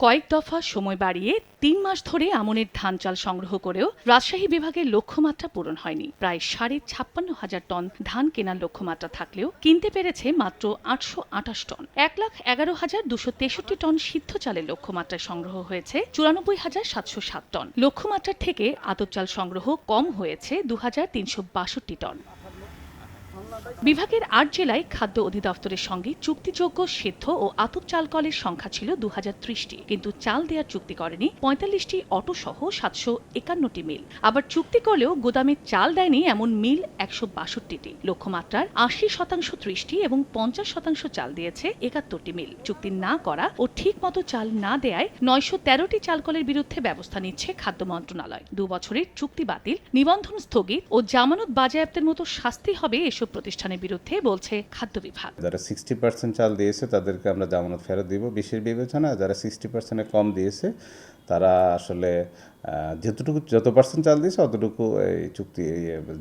কয়েক দফা সময় বাড়িয়ে তিন মাস ধরে আমনের ধান চাল সংগ্রহ করেও রাজশাহী বিভাগের লক্ষ্যমাত্রা পূরণ হয়নি। প্রায় সাড়ে ছাপ্পান্ন হাজার টন ধান কেনার লক্ষ্যমাত্রা থাকলেও কিনতে পেরেছে মাত্র আটশো আঠাশ টন। এক লাখ এগারো হাজার দুশো তেষট্টি টন সিদ্ধ চালের লক্ষ্যমাত্রায় সংগ্রহ হয়েছে চুরানব্বই হাজার সাতশো সাত টন। লক্ষ্যমাত্রার থেকে আতপ চাল সংগ্রহ কম হয়েছে দু হাজার তিনশো বাষট্টি টন। বিভাগের আট জেলায় খাদ্য অধিদপ্তরের সঙ্গে চুক্তিযোগ্য সেদ্ধ ও আতপ চাল কলের সংখ্যা ছিল দু ত্রিশটি। কিন্তু চাল দেওয়ার চুক্তি করেনি পঁয়তাল্লিশটি অটো সহ সাতশো একান্নটি মিল। আবার চুক্তি করলেও গুদামে চাল দেয়নি এমন মিল একশো বাষট্টিটি। লক্ষ্যমাত্রার আশি শতাংশ ত্রিশটি এবং পঞ্চাশ শতাংশ চাল দিয়েছে একাত্তরটি মিল। চুক্তি না করা ও ঠিক মতো চাল না দেয়ায় নয়শো তেরোটি চালকলের বিরুদ্ধে ব্যবস্থা নিচ্ছে খাদ্য মন্ত্রণালয়। দু বছরের চুক্তি বাতিল, নিবন্ধন স্থগিত ও জামানত বাজেয়াপ্তের মতো শাস্তি হবে এসব প্রতিষ্ঠানের বিরুদ্ধে বলছে খাদ্য বিভাগ। যারা সিক্সটি পার্সেন্ট চাল দিয়েছে তাদেরকে আমরা জামানত ফেরত দিব। বিশেষ বিবেচনা যারা সিক্সটি পার্সেন্টে কম দিয়েছে তারা আসলে যতটুকু যত পার্সেন্ট চাল দিয়েছে অতটুকু এই চুক্তি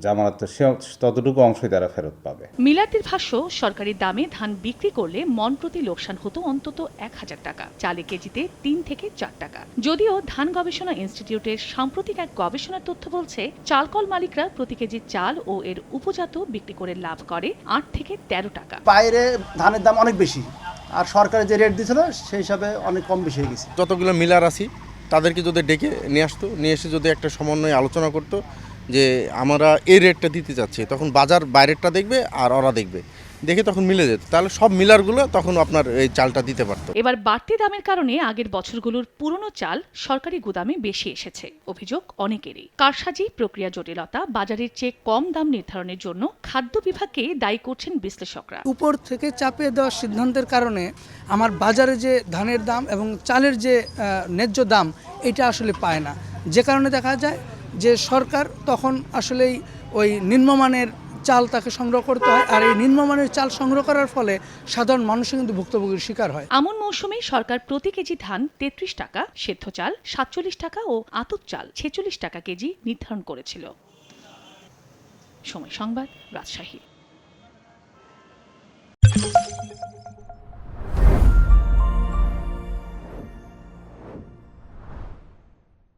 জামানত সে ততটুকু অংশই তারা ফেরত পাবে। মিলারদের ভাষ্য সরকারি দামে ধান বিক্রি করলে মন প্রতি লোকসান হতো অন্তত এক হাজার টাকা চালে কেজিতে তিন থেকে চার টাকা। যদিও ধান গবেষণা ইনস্টিটিউটের সাম্প্রতিক এক গবেষণার তথ্য বলছে চালকল মালিকরা প্রতি কেজি চাল ও এর উপজাত বিক্রি করে লাভ করে আট থেকে তেরো টাকা। বাইরে ধানের দাম অনেক বেশি আর সরকার যে রেট দিয়েছিল সেই হিসাবে অনেক কম বেশি হয়ে গেছে। যতগুলো মিলার আছি? তাদেরকে যদি ডেকে নিয়ে আসতো, নিয়ে এসে যদি একটা সমন্বয়ে আলোচনা করতো যে, আমরা এই রেটটা দিতে চাচ্ছি, তখন বাজার বাইরেরটা দেখবে আর ওরা দেখবে। দেখে তখন মিলে যেত। তাহলে সব মিলারগুলো তখন আপনার এই চালটা দিতে পারতো। এবার বাড়তি দামের কারণে আগের বছরগুলোর পুরনো চাল সরকারি গুদামে বেশি এসেছে। অভিযোগ অনেকেরই। কারসাজি প্রক্রিয়া জটিলতা বাজারের চেয়ে কম দাম নির্ধারণের জন্য খাদ্য বিভাগকে দায়ী করছেন বিশ্লেষকরা। উপর থেকে চাপিয়ে দেওয়ার সিদ্ধান্তের কারণে আমার বাজারে যে ধানের দাম এবং চালের যে ন্যায্য দাম এটা আসলে পায় না। যে কারণে দেখা যায় যে সরকার তখন আসলেই ওই নিম্নমানের চাল তাকে সংগ্রহ করতে হয়, আর এই নিম্নমানের চাল সংগ্রহ করার ফলে সাধারণ মানুষ কিন্তু ভুক্তভোগীর শিকার হয়। আমন মৌসুমে সরকার প্রতি কেজি ধান তেত্রিশ টাকা, সেদ্ধ চাল সাতচল্লিশ টাকা ও আতপ চাল ছেচল্লিশ টাকা কেজি নির্ধারণ করেছিল। সময় সংবাদ, রাজশাহী।